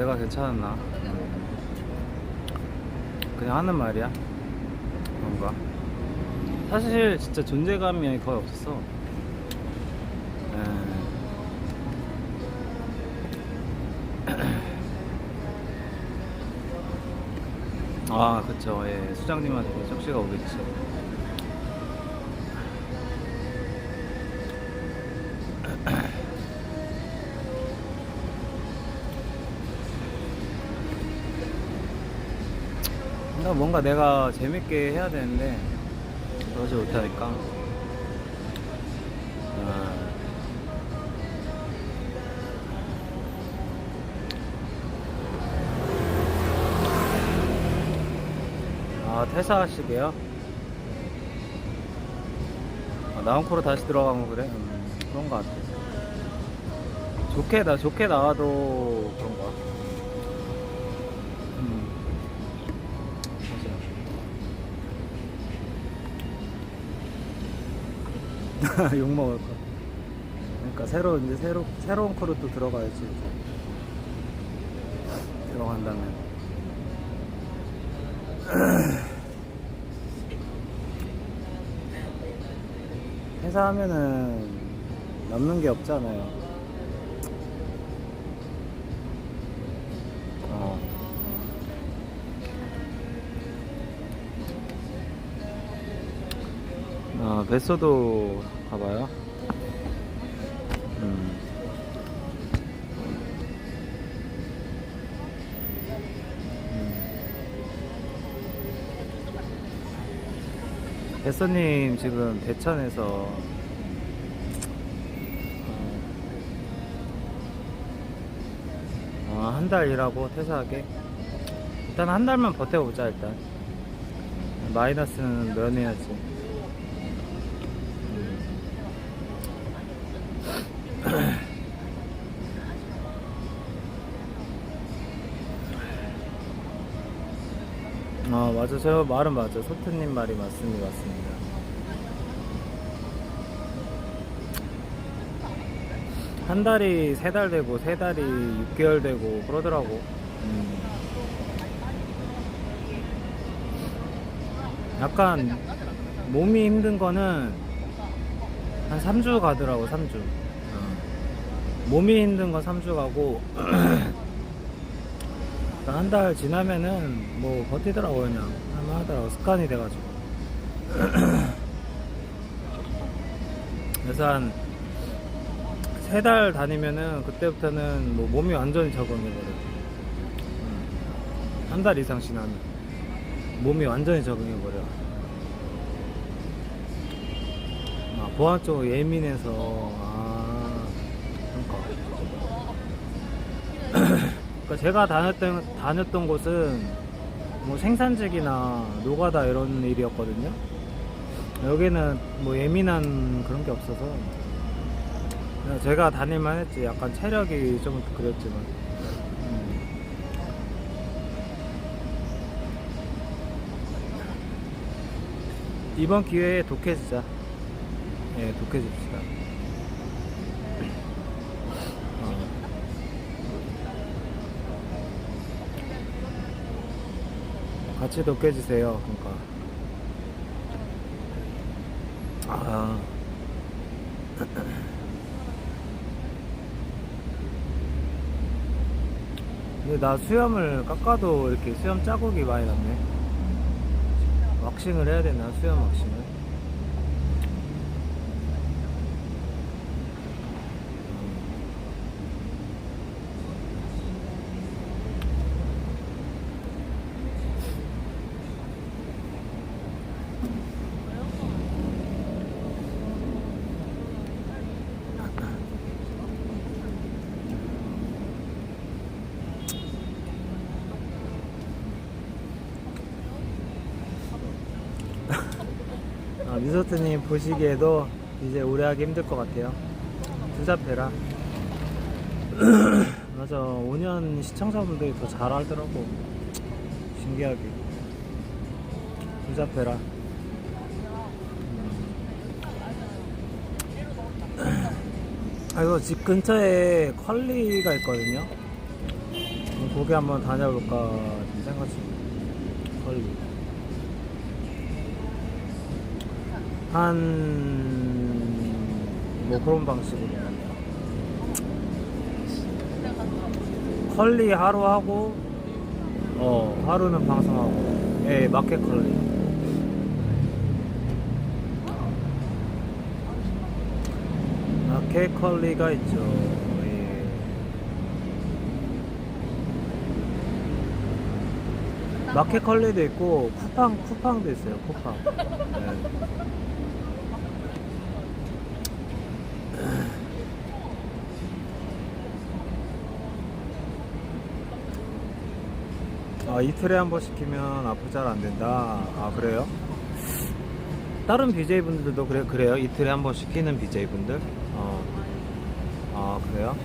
내가 괜찮았나? 그냥 하는 말이야. 뭔가. 사실 진짜 존재감이 거의 없었어. 예. 아, 그쵸. 예. 수장님한테 쪽지가 오겠지. 뭔가 내가 재밌게 해야 되는데 그러지 못하니까 아, 아 퇴사하시게요? 아, 나온코로 다시 들어가면 그래? 음, 그런 거 같아 좋게 나 좋게 나와도 그런 거같 욕 먹을 거. 그러니까 새로 이제 새로 새로운 코로 또 들어가야지. 들어간다면. 회사 하면은 남는 게 없잖아요. 아, 뱃소도 가봐요. 음. 음. 뱃소님 지금 대천에서 어, 한달 일하고 퇴사하게 일단 한 달만 버텨보자 일단 마이너스는 면해야지 저 말은 맞아 소트님 말이 맞습니다 맞습니다. 한 달이 세 달 되고 세 달이 6개월 되고 그러더라고. 음. 약간 몸이 힘든 거는 한 3주 가더라고 3주. 몸이 힘든 건 3주 가고 한 달 지나면은 뭐 버티더라고 그냥. 할만하더라고 습관이 돼가지고. 그래서 한 세 달 다니면은 그때부터는 뭐 몸이 완전히 적응해버려 한달 이상 지나면 몸이 완전히 적응해버려 아 보안 쪽 예민해서 아 그러니까 그러니까 제가 다녔던 다녔던 곳은 뭐 생산직이나 노가다 이런 일이었거든요. 여기는 뭐 예민한 그런 게 없어서 제가 다닐만 했지. 약간 체력이 좀 그랬지만. 음. 이번 기회에 독해지자. 예, 독해집시다. 같이 독해주세요. 그러니까. 아. 근데 나 수염을 깎아도 이렇게 수염 자국이 많이 났네. 왁싱을 해야 되나? 수염 왁싱을? 아, 미소트님 보시기에도 이제 오래 하기 힘들 것 같아요. 투잡해라. 맞아, 5년 시청자분들이 더 잘하더라고. 신기하게. 투잡해라. 아, 이거 집 근처에 컬리가 있거든요. 음, 거기 한번 다녀볼까 좀 생각 중. 컬리. 한, 뭐 그런 방식으로. 컬리 하루 하고, 어, 하루는 방송하고, 예, 마켓 컬리. 마켓 컬리가 있죠. 예. 마켓 컬리도 있고 쿠팡 쿠팡도 있어요. 쿠팡. 네. 아 이틀에 한 번 시키면 앞으로 잘안 된다. 아 그래요? 다른 BJ 분들도 그래 그래요? 이틀에 한 번 시키는 BJ 분들? 어. 아 그래요?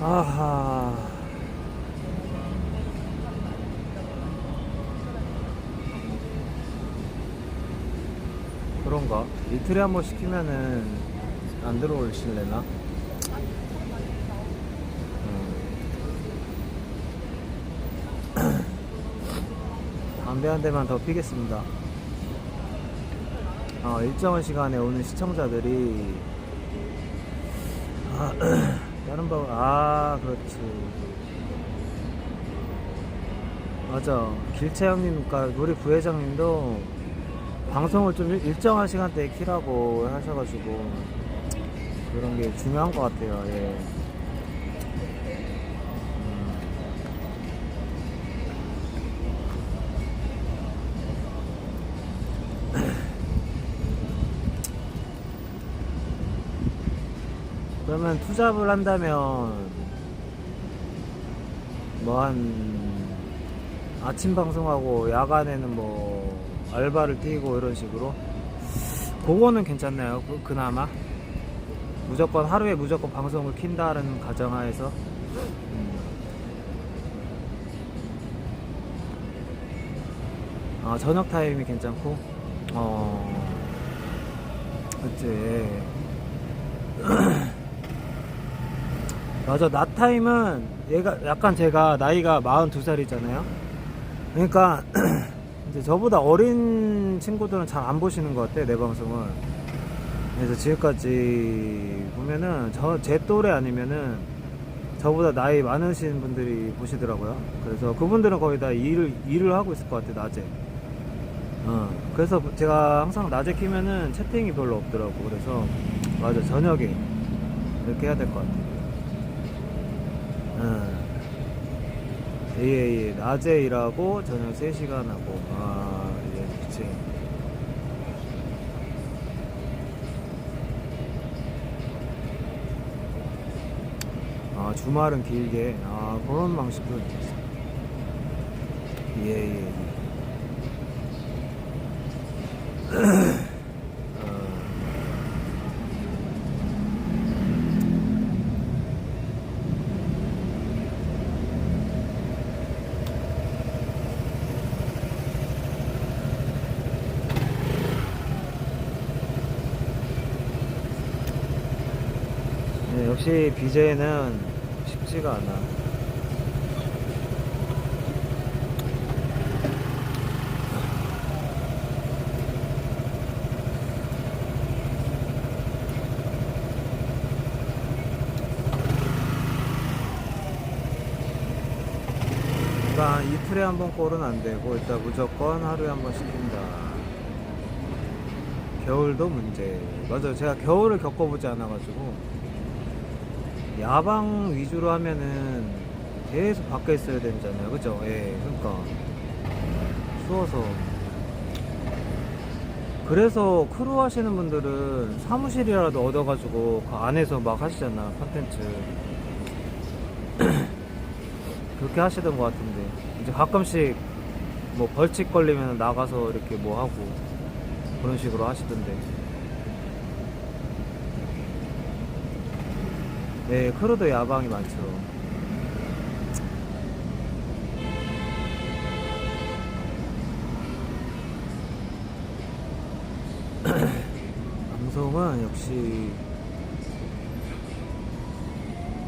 아하. 그런가? 이틀에 한 번 시키면은 안 들어올실래나? 음. 담배 한 대만 더 피겠습니다. 어, 일정한 시간에 오는 시청자들이 아, 다른 방, 아, 그렇지. 맞아. 길채 형님, 그러니까 우리 부회장님도 방송을 좀 일- 일정한 시간대에 키라고 하셔가지고 그런 게 중요한 것 같아요. 예. 그러면 투잡을 한다면 뭐 한 아침 방송하고 야간에는 뭐 알바를 뛰고 이런 식으로? 그거는 괜찮나요? 그, 그나마. 무조건 하루에 무조건 방송을 킨다는 가정하에서. 음. 아 저녁 타임이 괜찮고? 어 그치 맞아 낮 타임은 얘가 약간 제가 나이가 42살이잖아요. 그러니까 이제 저보다 어린 친구들은 잘 안 보시는 것 같아요 내 방송을 그래서 지금까지 보면은 저 제 또래 아니면은 저보다 나이 많으신 분들이 보시더라고요. 그래서 그분들은 거의 다 일을 일을 하고 있을 것 같아요 낮에. 어, 그래서 제가 항상 낮에 키면은 채팅이 별로 없더라고. 그래서 맞아 저녁에 이렇게 해야 될 것 같아요 어. 예, 예. 낮에 일하고 저녁 3시간 하고. 아 예, 그치. 아 주말은 길게. 아 그런 방식도 있겠어 예 예 역시 BJ는 쉽지가 않아. 그러니까 이틀에 한 번 꼴은 안 되고 일단 무조건 하루에 한 번 시킨다. 겨울도 문제. 맞아요. 제가 겨울을 겪어보지 않아가지고 야방 위주로 하면은 계속 밖에 있어야 되잖아요. 그죠? 예. 그러니까 추워서. 그래서 크루 하시는 분들은 사무실이라도 얻어가지고 그 안에서 막 하시잖아. 컨텐츠. 그렇게 하시던 것 같은데. 이제 가끔씩 뭐 벌칙 걸리면 나가서 이렇게 뭐 하고 그런 식으로 하시던데. 네, 크루도 야방이 많죠. 방송은 역시